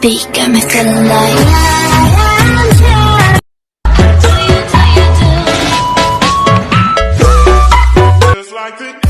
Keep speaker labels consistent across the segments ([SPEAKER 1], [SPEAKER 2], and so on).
[SPEAKER 1] speak, I'm a alive.
[SPEAKER 2] like the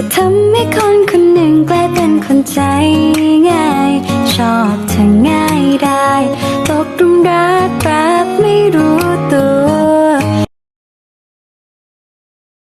[SPEAKER 3] ะทำให้คนคนหนึ่งกลายเป็นคนใจง่าย ชอบเธอง่ายได้ ตกรุมรัก